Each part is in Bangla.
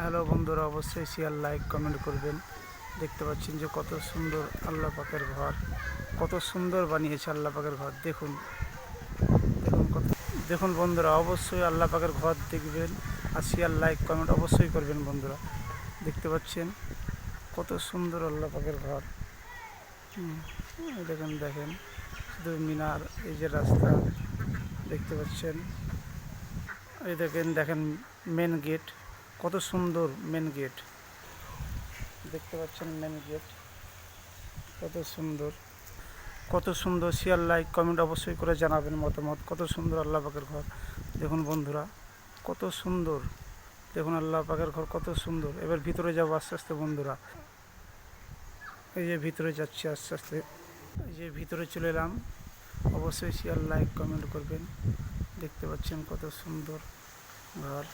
হ্যালো বন্ধুরা, অবশ্যই শেয়ার লাইক কমেন্ট করবেন। দেখতে পাচ্ছেন যে কত সুন্দর আল্লাহ পাকের ঘর, কত সুন্দর বানিয়েছে আল্লাহ পাকের ঘর। দেখুন দেখুন কত দেখুন বন্ধুরা, অবশ্যই আল্লাহ পাকের ঘর দেখবেন আর শেয়ার লাইক কমেন্ট অবশ্যই করবেন বন্ধুরা। দেখতে পাচ্ছেন কত সুন্দর আল্লাহ পাকের ঘর। দেখেন দেখেন, শুধু মিনার, এই যে রাস্তা, দেখতে পাচ্ছেন। এই দেখেন দেখেন মেন গেট কত সুন্দর মেন গেট দেখতে পাচ্ছেন মেন গেট কত সুন্দর। কত সুন্দর শেয়ার লাইক কমেন্ট অবশ্যই করে জানাবেন মতামত। কত সুন্দর আল্লাহ পাকের ঘর। দেখুন বন্ধুরা, কত সুন্দর। দেখুন আল্লাহ পাকের ঘর কত সুন্দর। এবার ভিতরে যাব আস্তে আস্তে বন্ধুরা। এই যে ভিতরে যাচ্ছি আস্তে আস্তে। এই যে ভিতরে চলে এলাম। অবশ্যই শেয়ার লাইক কমেন্ট করবেন। দেখতে পাচ্ছেন কত সুন্দর ঘর।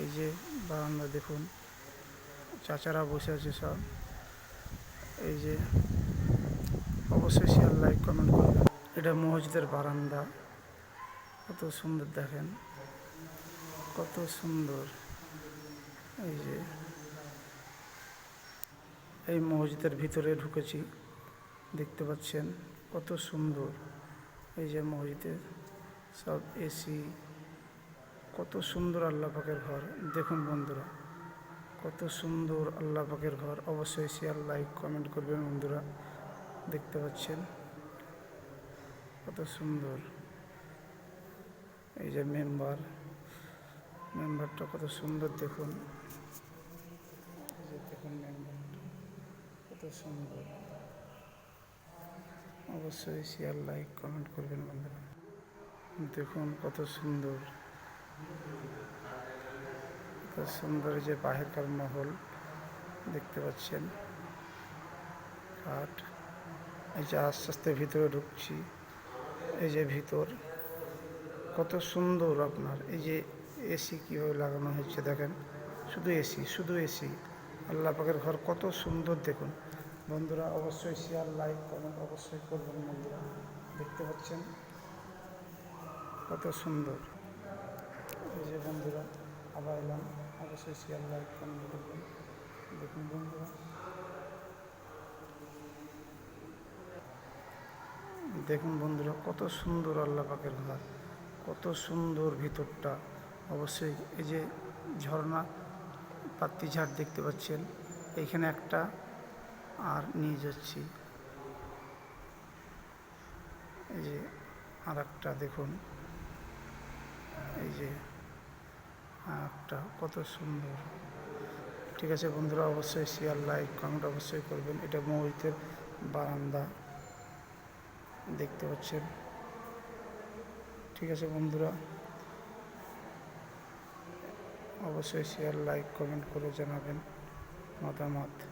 এই যে বারান্দা দেখুন, চাচারা বসে আছে সব। এই যে অবশ্যই শেয়ার লাইক কমেন্ট করবেন। এটা মসজিদের বারান্দা। কত সুন্দর দেখেন। কত সুন্দর। এই যে এই মসজিদের ভিতরে ঢুকেছি, দেখতে পাচ্ছেন কত সুন্দর। এই যে মসজিদের সব এসি কত সুন্দর আল্লাহ পাকের ঘর। দেখুন বন্ধুরা, কত সুন্দর আল্লাহ পাকের ঘর। অবশ্যই শেয়ার লাইক কমেন্ট করবেন বন্ধুরা। দেখতে পাচ্ছেন? কত সুন্দর। এই যে মেম্বার মেম্বারটা কত সুন্দর দেখুন। দেখুন মেম্বারটা কত সুন্দর। অবশ্যই শেয়ার লাইক কমেন্ট করবেন বন্ধুরা। দেখুন কত সুন্দর। সুন্দর যে বাহিরকার মহল দেখতে পাচ্ছেন। কাঠ। এই যে আস্তে আস্তে ভিতরে ঢুকছি, এই যে ভিতর। কত সুন্দর আপনার। এই যে এসি কীভাবে লাগানো হচ্ছে দেখেন। শুধু এসি শুধু এসি আল্লাহ পাকের ঘর কত সুন্দর দেখুন। বন্ধুরা, অবশ্যই শেয়ার লাইক কমেন্ট অবশ্যই করবেন বন্ধুরা। দেখতে পাচ্ছেন? কত সুন্দর। যে বন্ধুরা, আবার এলাম। অবশ্যই শেয়ার লাইক কমেন্ট করবেন দেখুন বন্ধুরা। দেখুন বন্ধুরা, কত সুন্দর আল্লাহ পাকের ঘর, কত সুন্দর ভিতরটা। অবশ্যই এই যে ঝর্ণা পাত্তি ঝাড় দেখতে পাচ্ছেন। এইখানে একটা, আর নিয়ে যাচ্ছি। এই যে আর একটা দেখুন। এই যে একটা কত সুন্দর। ঠিক আছে বন্ধুরা, অবশ্যই শেয়ার লাইক কমেন্ট অবশ্যই করবেন। এটা মহিতের বারান্দা। দেখতে পাচ্ছেন? ঠিক আছে বন্ধুরা। অবশ্যই শেয়ার লাইক কমেন্ট করে জানাবেন মতামত।